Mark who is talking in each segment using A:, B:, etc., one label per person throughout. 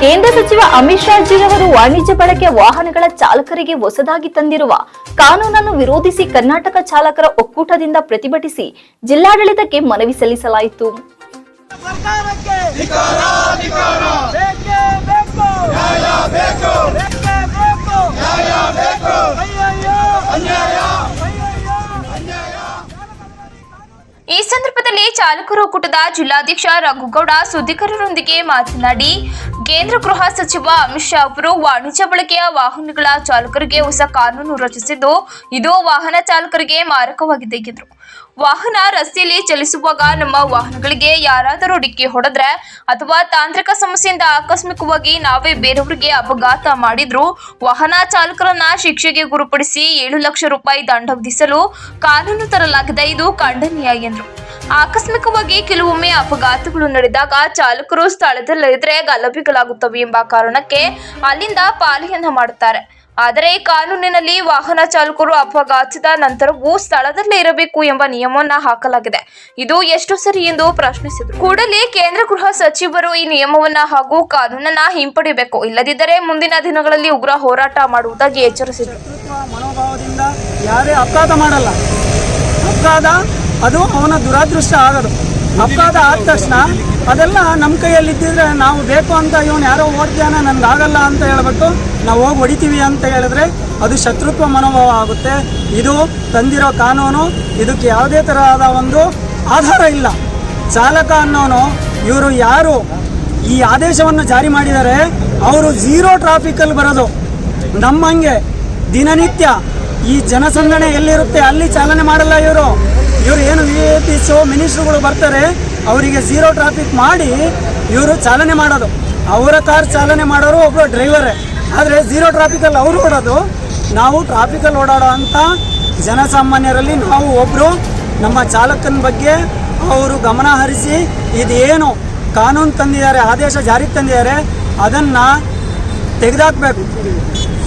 A: ಕೇಂದ್ರ ಸಚಿವ ಅಮಿತ್ ಶಾ ಜಿರವರು ವಾಣಿಜ್ಯ ಬಳಕೆ ವಾಹನಗಳ ಚಾಲಕರಿಗೆ ಹೊಸದಾಗಿ ತಂದಿರುವ ಕಾನೂನನ್ನು ವಿರೋಧಿಸಿ ಕರ್ನಾಟಕ ಚಾಲಕರ ಒಕ್ಕೂಟದಿಂದ ಪ್ರತಿಭಟಿಸಿ ಜಿಲ್ಲಾಡಳಿತಕ್ಕೆ ಮನವಿ ಸಲ್ಲಿಸಲಾಯಿತು
B: ಸರ್ಕಾರಕ್ಕೆ ಬೇಕೇ ಬೇಕು ಬೇಕೇ ಬೇಕು ಅಯ್ಯಯ್ಯೋ ಅಯ್ಯಯ್ಯೋ
C: ಈ ಸಂದರ್ಭದಲ್ಲಿ ಚಾಲಕರು ಒಕ್ಕೂಟದ ಜಿಲ್ಲಾಧ್ಯಕ್ಷ ರಘುಗೌಡ ಸುದ್ದಿಗಾರರೊಂದಿಗೆ ಮಾತನಾಡಿ, ಕೇಂದ್ರ ಗೃಹ ಸಚಿವ ಅಮಿತ್ ಶಾ ಅವರು ವಾಣಿಜ್ಯ ಬಳಕೆಯ ವಾಹನಗಳ ಚಾಲಕರಿಗೆ ಹೊಸ ಕಾನೂನು ರಚಿಸಿದ್ದು, ಇದು ವಾಹನ ಚಾಲಕರಿಗೆ ಮಾರಕವಾಗಿದೆ ಎಂದರು. ವಾಹನ ರಸ್ತೆಯಲ್ಲಿ ಚಲಿಸುವಾಗ ನಮ್ಮ ವಾಹನಗಳಿಗೆ ಯಾರಾದರೂ ಡಿಕ್ಕಿ ಹೊಡೆದ್ರೆ ಅಥವಾ ತಾಂತ್ರಿಕ ಸಮಸ್ಯೆಯಿಂದ ಆಕಸ್ಮಿಕವಾಗಿ ನಾವೇ ಬೇರೆಯವರಿಗೆ ಅಪಘಾತ ಮಾಡಿದ್ರು ವಾಹನ ಚಾಲಕರನ್ನ ಶಿಕ್ಷೆಗೆ ಗುರುಪಡಿಸಿ ಏಳು ಲಕ್ಷ ರೂಪಾಯಿ ದಂಡ ವಿಧಿಸಲು ಕಾನೂನು ತರಲಾಗಿದೆ. ಇದು ಖಂಡನೀಯ ಎಂದರು. ಆಕಸ್ಮಿಕವಾಗಿ ಕೆಲವೊಮ್ಮೆ ಅಪಘಾತಗಳು ನಡೆದಾಗ ಚಾಲಕರು ಸ್ಥಳದಲ್ಲಿದ್ದರೆ ಗಲಭೆಗಳಾಗುತ್ತವೆ ಎಂಬ ಕಾರಣಕ್ಕೆ ಅಲ್ಲಿಂದ ಪಾಲಿಯನ್ನ ಮಾಡುತ್ತಾರೆ. ಆದರೆ ಕಾನೂನಿನಲ್ಲಿ ವಾಹನ ಚಾಲಕರು ಅಪಘಾತದ ನಂತರವೂ ಸ್ಥಳದಲ್ಲೇ ಇರಬೇಕು ಎಂಬ ನಿಯಮವನ್ನ ಹಾಕಲಾಗಿದೆ. ಇದು ಎಷ್ಟು ಸರಿ ಎಂದು ಪ್ರಶ್ನಿಸಿದರು. ಕೂಡಲೇ ಕೇಂದ್ರ ಗೃಹ ಸಚಿವರು ಈ ನಿಯಮವನ್ನ ಹಾಗೂ ಕಾನೂನನ್ನ ಹಿಂಪಡಿಬೇಕು ಇಲ್ಲದಿದ್ದರೆ ಮುಂದಿನ ದಿನಗಳಲ್ಲಿ ಉಗ್ರ ಹೋರಾಟ ಮಾಡುವುದಾಗಿ ಎಚ್ಚರಿಸಿದರು.
B: ಮನೋಭಾವದಿಂದ ಯಾರೇ ಅಪಘಾತ ಮಾಡಲ್ಲ. ಅಪಘಾತ ಅದು ಅವನ ದುರಾದೃಷ್ಟ ಆಗೋದು. ಅಪರಾಧ ಆದ ತಕ್ಷಣ ಅದೆಲ್ಲ ನಮ್ಮ ಕೈಯಲ್ಲಿ ಇದ್ದಿದ್ರೆ ನಾವು ಬೇಕು ಅಂತ ಇವನು ಯಾರೋ ಓಡ್ತಾನೆ ನನ್ಗೆ ಆಗಲ್ಲ ಅಂತ ಹೇಳ್ಬಿಟ್ಟು ನಾವು ಹೋಗಿ ಹೊಡಿತೀವಿ ಅಂತ ಹೇಳಿದ್ರೆ ಅದು ಶತ್ರುತ್ವ ಮನೋಭಾವ ಆಗುತ್ತೆ. ಇದು ತಂದಿರೋ ಕಾನೂನು, ಇದಕ್ಕೆ ಯಾವುದೇ ತರಹದ ಒಂದು ಆಧಾರ ಇಲ್ಲ. ಚಾಲಕ ಅನ್ನೋನು ಇವರು ಯಾರು? ಈ ಆದೇಶವನ್ನು ಜಾರಿ ಮಾಡಿದರೆ ಅವರು ಝೀರೋ ಟ್ರಾಫಿಕಲ್ಲಿ ಬರೋದು. ನಮ್ಮಂಗೆ ದಿನನಿತ್ಯ ಈ ಜನಸಂದಣಿ ಎಲ್ಲಿರುತ್ತೆ, ಅಲ್ಲಿ ಚಾಲನೆ ಮಾಡಲ್ಲ ಇವರು. ಇವರು ಏನು ವಿ ಪಿ ಪಿಸು ಮಿನಿಸ್ಟ್ರುಗಳು ಬರ್ತಾರೆ, ಅವರಿಗೆ ಝೀರೋ ಟ್ರಾಫಿಕ್ ಮಾಡಿ ಇವರು ಚಾಲನೆ ಮಾಡೋದು. ಅವರ ಕಾರ್ ಚಾಲನೆ ಮಾಡೋರು ಒಬ್ಬರು ಡ್ರೈವರೇ ಆದರೆ ಝೀರೋ ಟ್ರಾಫಿಕಲ್ಲಿ ಅವರು ಓಡೋದು, ನಾವು ಟ್ರಾಫಿಕಲ್ಲಿ ಓಡಾಡೋ ಅಂಥ ಜನಸಾಮಾನ್ಯರಲ್ಲಿ ನಾವು ಒಬ್ಬರು ನಮ್ಮ ಚಾಲಕನ ಬಗ್ಗೆ ಅವರು ಗಮನ ಹರಿಸಿ ಇದೇನು ಕಾನೂನು ತಂದಿದ್ದಾರೆ, ಆದೇಶ ಜಾರಿಗೆ ತಂದಿದ್ದಾರೆ, ಅದನ್ನು ತೆಗೆದಾಕಬೇಕು.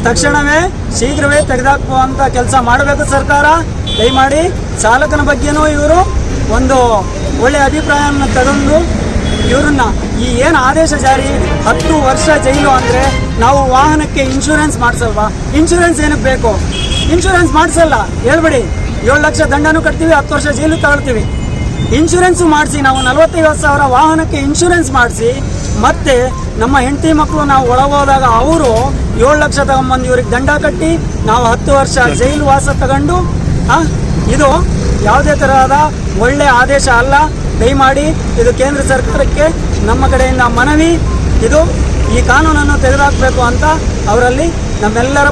B: ತಕ್ಷಣವೇ ಶೀಘ್ರವೇ ತೆಗೆದಾಕುವಂಥ ಕೆಲಸ ಮಾಡಬೇಕು ಸರ್ಕಾರ. ದಯಮಾಡಿ ಚಾಲಕನ ಬಗ್ಗೆನೂ ಇವರು ಒಂದು ಒಳ್ಳೆಯ ಅಭಿಪ್ರಾಯವನ್ನು ತಗೊಂಡು ಇವರನ್ನ ಈ ಏನು ಆದೇಶ ಜಾರಿ ಹತ್ತು ವರ್ಷ ಜೈಲು ಅಂದರೆ ನಾವು ವಾಹನಕ್ಕೆ ಇನ್ಶೂರೆನ್ಸ್ ಮಾಡಿಸಲ್ವಾ? ಇನ್ಶೂರೆನ್ಸ್ ಏನಕ್ಕೆ ಬೇಕು? ಇನ್ಶೂರೆನ್ಸ್ ಮಾಡಿಸಲ್ಲ. ಹೇಳ್ಬಿಡಿ. ಏಳು ಲಕ್ಷ ದಂಡನೂ ಕಟ್ತೀವಿ, ಹತ್ತು ವರ್ಷ ಜೈಲು ತಗೊಳ್ತೀವಿ. ಇನ್ಶೂರೆನ್ಸು ಮಾಡಿಸಿ, ನಾವು ನಲವತ್ತೈವತ್ತು ಸಾವಿರ ವಾಹನಕ್ಕೆ ಇನ್ಶೂರೆನ್ಸ್ ಮಾಡಿಸಿ, ಮತ್ತೆ ನಮ್ಮ ಹೆಂಡತಿ ಮಕ್ಕಳು ನಾವು ಒಳಗೋದಾಗ ಅವರು ಏಳು ಲಕ್ಷ ತಗೊಂಬಂದು ಇವ್ರಿಗೆ ದಂಡ ಕಟ್ಟಿ, ನಾವು ಹತ್ತು ವರ್ಷ ಜೈಲು ವಾಸ ತಗೊಂಡು ಇದು ಯಾವುದೇ ತರಹದ ಒಳ್ಳೆ ಆದೇಶ ಅಲ್ಲ. ದಯಮಾಡಿ ಇದು ಕೇಂದ್ರ ಸರ್ಕಾರಕ್ಕೆ ನಮ್ಮ ಕಡೆಯಿಂದ ಮನವಿ. ಇದು ಈ ಕಾನೂನನ್ನು ತೆಗೆದುಹಾಕಬೇಕು ಅಂತ ಅವರಲ್ಲಿ ನಮ್ಮೆಲ್ಲರ